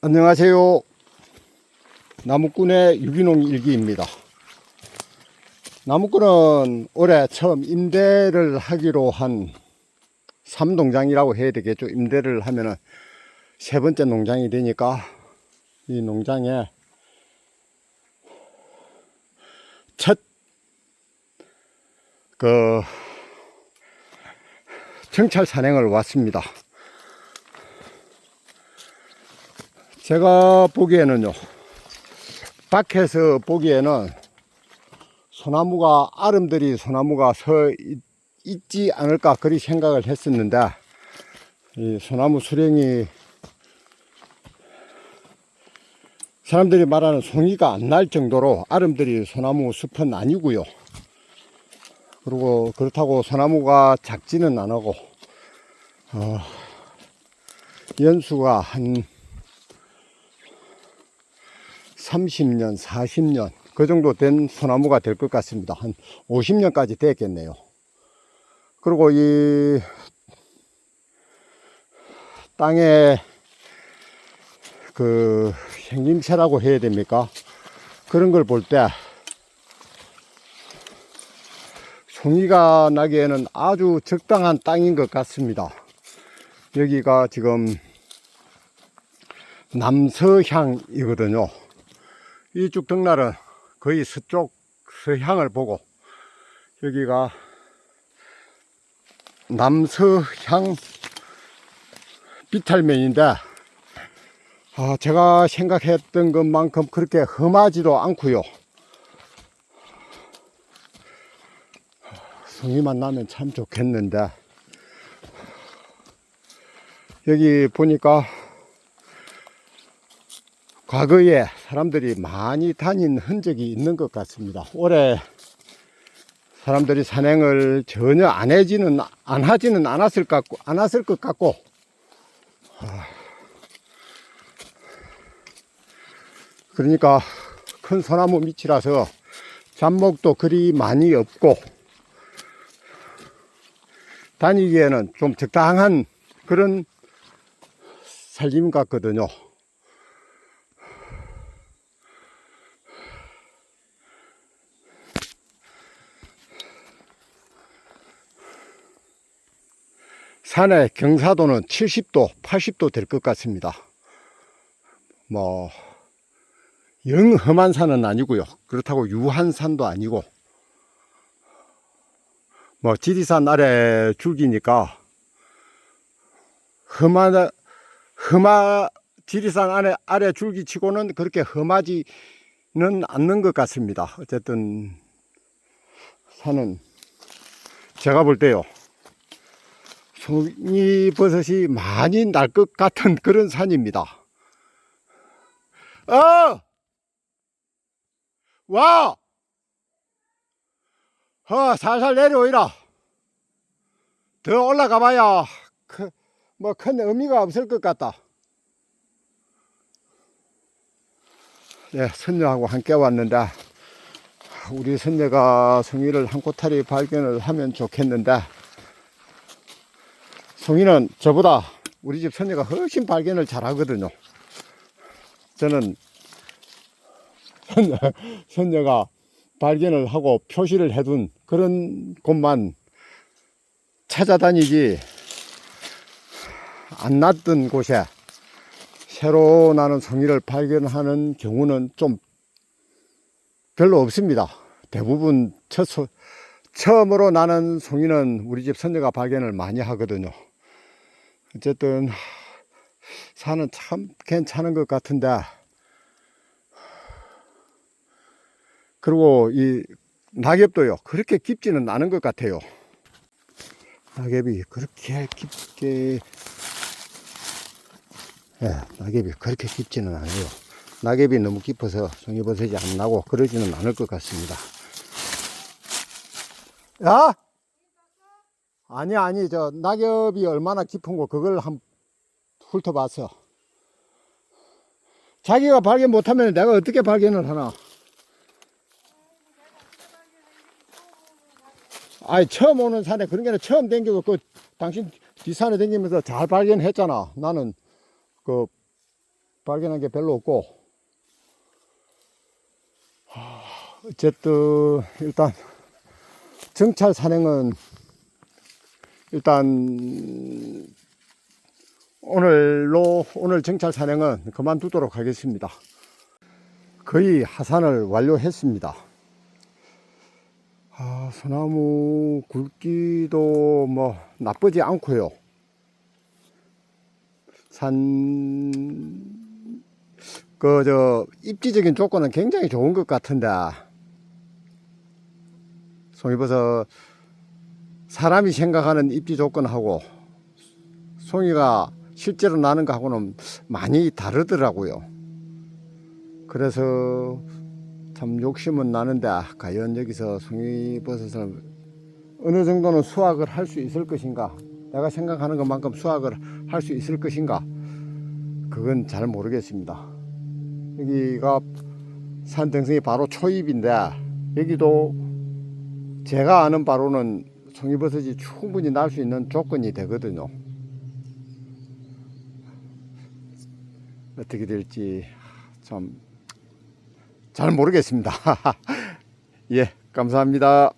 안녕하세요. 나무꾼의 유기농 일기입니다. 나무꾼은 올해 처음 임대를 하기로 한 삼농장이라고 해야 되겠죠. 임대를 하면은 세 번째 농장이 되니까 이 농장에 첫 그 정찰 산행을 왔습니다. 제가 보기에는요, 밖에서 보기에는 소나무가, 아름들이 소나무가 서 있- 있지 않을까, 그리 생각을 했었는데, 이 소나무 수령이 사람들이 말하는 송이가 안 날 정도로 아름들이 소나무 숲은 아니고요. 그리고 그렇다고 소나무가 작지는 않고, 어, 연수가 한 30년, 40년 그 정도 된 소나무가 될 것 같습니다. 한 50년까지 됐겠네요. 그리고 이 땅에 그 생김새라고 해야 됩니까? 그런 걸 볼 때 송이가 나기에는 아주 적당한 땅인 것 같습니다. 여기가 지금 남서향이거든요. 이쪽 등날은 거의 서쪽 서향을 보고 여기가 남서향 비탈면인데 아, 제가 생각했던 것만큼 그렇게 험하지도 않고요. 송이만 나면 참 좋겠는데 여기 보니까 과거에 사람들이 많이 다닌 흔적이 있는 것 같습니다. 올해 사람들이 산행을 전혀 안 해지는 안 하지는 않았을 것 같고 않았을 것 같고 아, 그러니까 큰 소나무 밑이라서 잡목도 그리 많이 없고 다니기에는 좀 적당한 그런 살림 같거든요. 산의 경사도는 70도, 80도 될 것 같습니다. 뭐, 영 험한 산은 아니고요. 그렇다고 유한 산도 아니고, 뭐, 지리산 아래 줄기니까, 험하, 험하, 지리산 아래, 아래 줄기 치고는 그렇게 험하지는 않는 것 같습니다. 어쨌든, 산은, 제가 볼 때요. 송이버섯이 많이 날 것 같은 그런 산입니다. 어! 와! 어, 살살 내려오이라. 더 올라가 봐야, 크, 뭐, 큰 의미가 없을 것 같다. 네, 선녀하고 함께 왔는데, 우리 선녀가 송이를 한 꼬타리 발견을 하면 좋겠는데, 송이는 저보다 우리 집 선녀가 훨씬 발견을 잘 하거든요. 저는 선녀, 선녀가 발견을 하고 표시를 해둔 그런 곳만 찾아다니지 안 났던 곳에 새로 나는 송이를 발견하는 경우는 좀 별로 없습니다. 대부분 첫 소, 처음으로 나는 송이는 우리 집 선녀가 발견을 많이 하거든요. 어쨌든 산은 참 괜찮은 것 같은데. 그리고 이 낙엽도요 그렇게 깊지는 않은 것 같아요. 낙엽이 그렇게 깊게 예, 낙엽이 그렇게 깊지는 않아요. 낙엽이 너무 깊어서 송이버섯이 안 나고 그러지는 않을 것 같습니다. 야 아니 아니 저 낙엽이 얼마나 깊은 거 그걸 한 훑어봤어 자기가 발견 못하면 내가 어떻게 발견을 하나? 아니 처음 오는 산에 그런 게 아니라 처음 댕기고 그 당신 뒷산에 댕기면서 잘 발견했잖아. 나는 그 발견한 게 별로 없고. 하, 어쨌든 일단 정찰 산행은 일단 오늘로 오늘 정찰 산행은 그만두도록 하겠습니다. 거의 하산을 완료했습니다. 아, 소나무 굵기도 뭐 나쁘지 않고요. 산, 그, 저, 입지적인 조건은 굉장히 좋은 것 같은데, 송이버섯, 사람이 생각하는 입지 조건하고, 송이가 실제로 나는 거하고는 많이 다르더라고요. 그래서 참 욕심은 나는데, 과연 여기서 송이버섯을 어느 정도는 수확을 할 수 있을 것인가? 내가 생각하는 것만큼 수확을 할 수 있을 것인가? 그건 잘 모르겠습니다. 여기가 산등성이 바로 초입인데 여기도 제가 아는 바로는 송이버섯이 충분히 날 수 있는 조건이 되거든요. 어떻게 될지 참 잘 모르겠습니다. 예, 감사합니다.